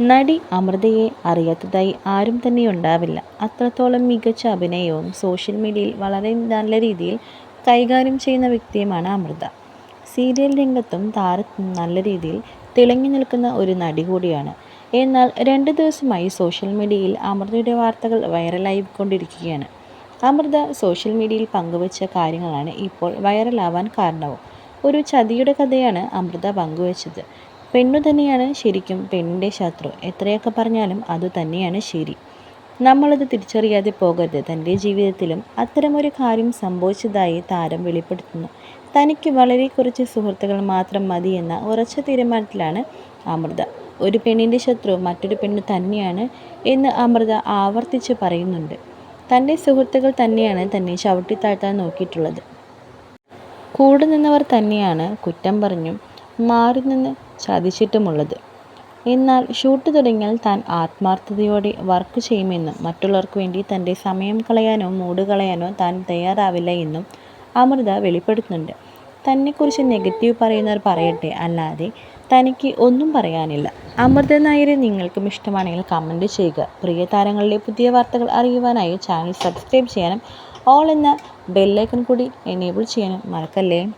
നടി അമൃതയെ അറിയാത്തതായി ആരും തന്നെ ഉണ്ടാവില്ല. അത്രത്തോളം മികച്ച അഭിനയവും സോഷ്യൽ മീഡിയയിൽ വളരെ നല്ല രീതിയിൽ കൈകാര്യം ചെയ്യുന്ന വ്യക്തിയുമാണ് അമൃത. സീരിയൽ രംഗത്തും താരത്തും നല്ല രീതിയിൽ തിളങ്ങി നിൽക്കുന്ന ഒരു നടി കൂടിയാണ്. എന്നാൽ രണ്ട് ദിവസമായി സോഷ്യൽ മീഡിയയിൽ അമൃതയുടെ വാർത്തകൾ വൈറലായി കൊണ്ടിരിക്കുകയാണ്. അമൃത സോഷ്യൽ മീഡിയയിൽ പങ്കുവച്ച കാര്യങ്ങളാണ് ഇപ്പോൾ വൈറലാവാൻ കാരണവും. ഒരു ചതിയുടെ കഥയാണ് അമൃത പങ്കുവച്ചത്. പെണ്ണു തന്നെയാണ് ശരിക്കും പെണ്ണിന്റെ ശത്രു. എത്രയൊക്കെ പറഞ്ഞാലും അതുതന്നെയാണ് ശരി. നമ്മളത് തിരിച്ചറിയാതെ പോകരുത്. തന്റെ ജീവിതത്തിലും അത്തരമൊരു കാര്യം സംഭവിച്ചതായി താരം വെളിപ്പെടുത്തുന്നു. തനിക്ക് വളരെ കുറച്ച് സുഹൃത്തുക്കൾ മാത്രം മതി എന്ന ഉറച്ച തീരുമാനത്തിലാണ് അമൃത. ഒരു പെണ്ണിന്റെ ശത്രു മറ്റൊരു പെണ്ണ് തന്നെയാണ് എന്ന് അമൃത ആവർത്തിച്ച് പറയുന്നുണ്ട്. തന്റെ സുഹൃത്തുക്കൾ തന്നെയാണ് തന്നെ ചവിട്ടിത്താഴ്ത്താൻ നോക്കിയിട്ടുള്ളത്. കൂടെ നിന്നവർ തന്നെയാണ് കുറ്റം പറഞ്ഞും മാറി നിന്ന് ചതിച്ചിട്ടുമുള്ളത്. എന്നാൽ ഷൂട്ട് തുടങ്ങിയാൽ താൻ ആത്മാർത്ഥതയോടെ വർക്ക് ചെയ്യുമെന്നും മറ്റുള്ളവർക്ക് വേണ്ടി തന്റെ സമയം കളയാനോ മൂട് കളയാനോ താൻ തയ്യാറാവില്ല എന്നും അമൃത വെളിപ്പെടുത്തുന്നുണ്ട്. തന്നെക്കുറിച്ച് നെഗറ്റീവ് പറയുന്നവർ പറയട്ടെ അല്ലാതെ തനിക്ക് ഒന്നും പറയാനില്ല. അമൃത നായരെ നിങ്ങൾക്കും ഇഷ്ടമാണെങ്കിൽ കമന്റ് ചെയ്യുക. പ്രിയ താരങ്ങളിലെ പുതിയ വാർത്തകൾ അറിയുവാനായി ചാനൽ സബ്സ്ക്രൈബ് ചെയ്യാനും ഓൾ എന്ന ബെല്ലൈക്കൺ കൂടി എനേബിൾ ചെയ്യാനും മറക്കല്ലേ?